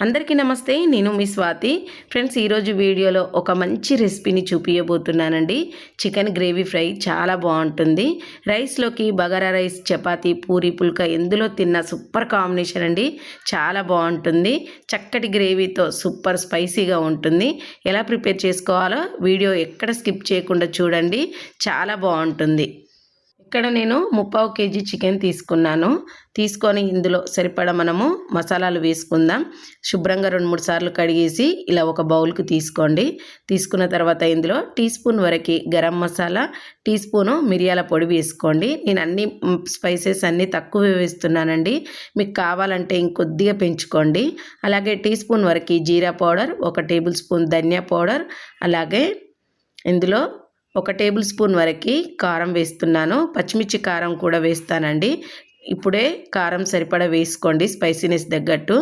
అందరికీ నమస్తే నేను మీ స్వాతి. ఫ్రెండ్స్ ఈరోజు వీడియోలో ఒక మంచి రెసిపీని చూపించబోతున్నానండి చికెన్ గ్రేవీ ఫ్రై చాలా బాగుంటుంది. రైస్లోకి బగారా రైస్ చపాతి పూరి పుల్క ఎందులో తిన్న సూపర్ కాంబినేషన్ అండి. చాలా బాగుంటుంది. చక్కటి గ్రేవీతో సూపర్ స్పైసీగా ఉంటుంది. ఎలా ప్రిపేర్ చేసుకోవాలో వీడియో ఎక్కడ స్కిప్ చేయకుండా చూడండి. చాలా బాగుంటుంది. ఇక్కడ నేను ముప్పావు కేజీ చికెన్ తీసుకున్నాను. తీసుకొని ఇందులో సరిపడ మనము మసాలాలు వేసుకుందాం. శుభ్రంగా రెండు మూడు సార్లు కడిగేసి ఇలా ఒక బౌల్కి తీసుకోండి. తీసుకున్న తర్వాత ఇందులో టీ స్పూన్ వరకు గరం మసాలా టీ స్పూను మిరియాల పొడి వేసుకోండి. నేను అన్ని స్పైసెస్ అన్నీ తక్కువ వేస్తున్నానండి. మీకు కావాలంటే ఇంకొద్దిగా పెంచుకోండి. అలాగే టీ స్పూన్ వరకు జీరా పౌడర్ ఒక టేబుల్ స్పూన్ ధనియా పౌడర్ అలాగే ఇందులో ఒక టేబుల్ స్పూన్ వరకు కారం వేస్తున్నాను. పచ్చిమిర్చి కారం కూడా వేస్తానండి. ఇప్పుడే కారం సరిపడా వేసుకోండి స్పైసీనెస్ తగ్గట్టు.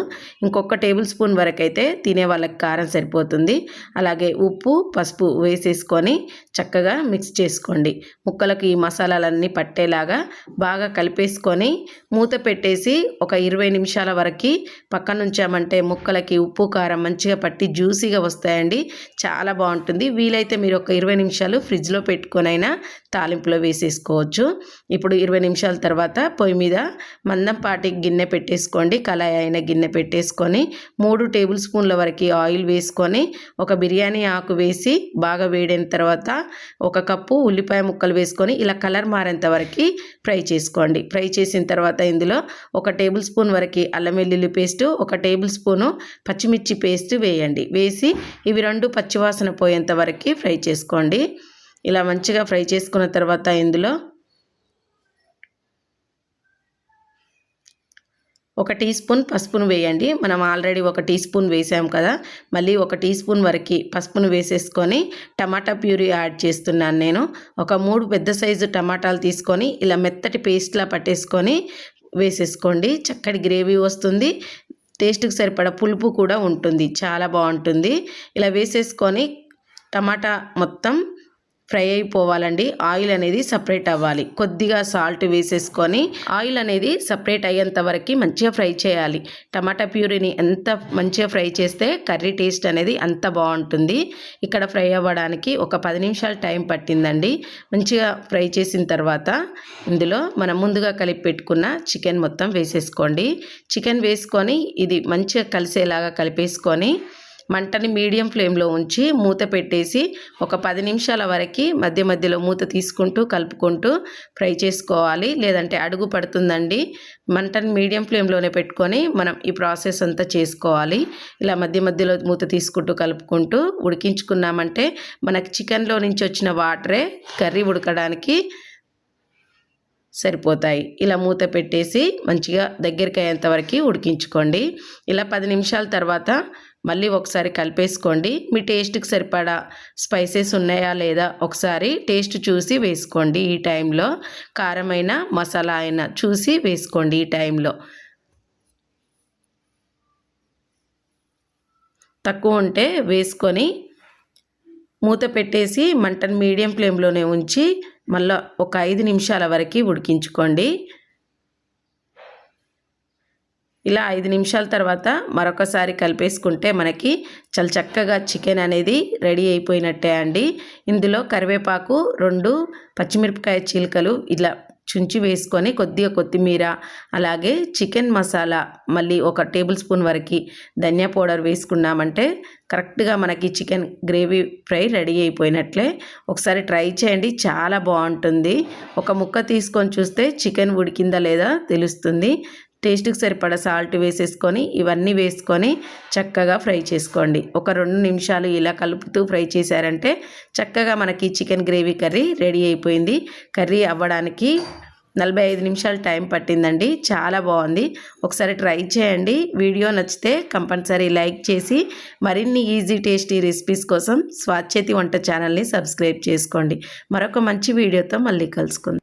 ఇంకొక టేబుల్ స్పూన్ వరకు అయితే తినే వాళ్ళకి కారం సరిపోతుంది. అలాగే ఉప్పు పసుపు వేసేసుకొని చక్కగా మిక్స్ చేసుకోండి. ముక్కలకు ఈ మసాలాలన్నీ పట్టేలాగా బాగా కలిపేసుకొని మూత పెట్టేసి ఒక ఇరవై నిమిషాల వరకు పక్కన ఉంచామంటే ముక్కలకి ఉప్పు కారం మంచిగా పట్టి జ్యూసీగా వస్తాయండి. చాలా బాగుంటుంది. వీలైతే మీరు ఒక ఇరవై నిమిషాలు ఫ్రిడ్జ్లో పెట్టుకొనైనా తాలింపులో వేసేసుకోవచ్చు. ఇప్పుడు ఇరవై నిమిషాల తర్వాత పొయ్యి మీద మీద మందంపాటి గిన్నె పెట్టేసుకోండి. కళాయి అయిన గిన్నె పెట్టేసుకొని మూడు టేబుల్ స్పూన్ల వరకు ఆయిల్ వేసుకొని ఒక బిర్యానీ ఆకు వేసి బాగా వేడిన తర్వాత ఒక కప్పు ఉల్లిపాయ ముక్కలు వేసుకొని ఇలా కలర్ మారేంత వరకు ఫ్రై చేసుకోండి. ఫ్రై చేసిన తర్వాత ఇందులో ఒక టేబుల్ స్పూన్ వరకు అల్లం వెల్లుల్లి పేస్టు ఒక టేబుల్ స్పూను పచ్చిమిర్చి పేస్ట్ వేయండి. వేసి ఇవి రెండు పచ్చివాసన పోయేంత వరకు ఫ్రై చేసుకోండి. ఇలా మంచిగా ఫ్రై చేసుకున్న తర్వాత ఇందులో ఒక టీ స్పూన్ పసుపును వేయండి. మనం ఆల్రెడీ ఒక టీ స్పూన్ వేసాం కదా. మళ్ళీ ఒక టీ స్పూన్ వరకు పసుపును వేసేసుకొని టమాటా ప్యూరీ యాడ్ చేస్తున్నాను నేను. ఒక మూడు పెద్ద సైజు టమాటాలు తీసుకొని ఇలా మెత్తటి పేస్ట్లా పట్టేసుకొని వేసేసుకోండి. చక్కటి గ్రేవీ వస్తుంది. టేస్ట్కి సరిపడ పులుపు కూడా ఉంటుంది. చాలా బాగుంటుంది. ఇలా వేసేసుకొని టమాటా మొత్తం ఫ్రై అయిపోవాలండి. ఆయిల్ అనేది సపరేట్ అవ్వాలి. కొద్దిగా సాల్ట్ వేసేసుకొని ఆయిల్ అనేది సపరేట్ అయ్యేంత వరకు మంచిగా ఫ్రై చేయాలి. టమాటా ప్యూరీని ఎంత మంచిగా ఫ్రై చేస్తే కర్రీ టేస్ట్ అనేది అంత బాగుంటుంది. ఇక్కడ ఫ్రై అవ్వడానికి ఒక పది నిమిషాలు టైం పట్టిందండి. మంచిగా ఫ్రై చేసిన తర్వాత ఇందులో మనం ముందుగా కలిపి పెట్టుకున్న చికెన్ మొత్తం వేసేసుకోండి. చికెన్ వేసుకొని ఇది మంచిగా కలిసేలాగా కలిపేసుకొని మంటని మీడియం ఫ్లేమ్లో ఉంచి మూత పెట్టేసి ఒక పది నిమిషాల వరకు మధ్య మధ్యలో మూత తీసుకుంటూ కలుపుకుంటూ ఫ్రై చేసుకోవాలి. లేదంటే అడుగు పడుతుందండి. మంటని మీడియం ఫ్లేమ్లోనే పెట్టుకొని మనం ఈ ప్రాసెస్ అంతా చేసుకోవాలి. ఇలా మధ్య మధ్యలో మూత తీసుకుంటూ కలుపుకుంటూ ఉడికించుకున్నామంటే మనకి చికెన్లో నుంచి వచ్చిన వాటరే కర్రీ ఉడకడానికి సరిపోతాయి. ఇలా మూత పెట్టేసి మంచిగా దగ్గరికి అయ్యేంత వరకు ఉడికించుకోండి. ఇలా పది నిమిషాల తర్వాత మళ్ళీ ఒకసారి కలిపేసుకోండి. మీ టేస్ట్కి సరిపడా స్పైసెస్ ఉన్నాయా లేదా ఒకసారి టేస్ట్ చూసి వేసుకోండి ఈ టైంలో. కారమైన మసాలా అయినా చూసి వేసుకోండి ఈ టైంలో. తక్కువ ఉంటే వేసుకొని మూత పెట్టేసి మంటను మీడియం ఫ్లేమ్లోనే ఉంచి మళ్ళీ ఒక ఐదు నిమిషాల వరకు ఉడికించుకోండి. ఇలా ఐదు నిమిషాల తర్వాత మరొకసారి కలిపేసుకుంటే మనకి చాలా చక్కగా చికెన్ అనేది రెడీ అయిపోయినట్టే అండి. ఇందులో కరివేపాకు రెండు పచ్చిమిరపకాయ చీలికలు ఇలా చుంచి వేసుకొని కొద్దిగా కొత్తిమీర అలాగే చికెన్ మసాలా మళ్ళీ ఒక టేబుల్ స్పూన్ వరకు ధనియా పౌడర్ వేసుకున్నామంటే కరెక్ట్గా మనకి చికెన్ గ్రేవీ ఫ్రై రెడీ అయిపోయినట్లే. ఒకసారి ట్రై చేయండి చాలా బాగుంటుంది. ఒక ముక్క తీసుకొని చూస్తే చికెన్ ఉడికిందా లేదా తెలుస్తుంది. టేస్ట్కి సరిపడా సాల్ట్ వేసేసుకొని ఇవన్నీ వేసుకొని చక్కగా ఫ్రై చేసుకోండి. ఒక రెండు నిమిషాలు ఇలా కలుపుతూ ఫ్రై చేశారంటే చక్కగా మనకి చికెన్ గ్రేవీ కర్రీ రెడీ అయిపోయింది. కర్రీ అవ్వడానికి నలభై ఐదు నిమిషాలు టైం పట్టిందండి. చాలా బాగుంది. ఒకసారి ట్రై చేయండి. వీడియో నచ్చితే కంపల్సరీ లైక్ చేసి మరిన్ని ఈజీ టేస్టీ రెసిపీస్ కోసం స్వాచ్ఛతి వంట ఛానల్ని సబ్స్క్రైబ్ చేసుకోండి. మరొక మంచి వీడియోతో మళ్ళీ కలుసుకుందాం.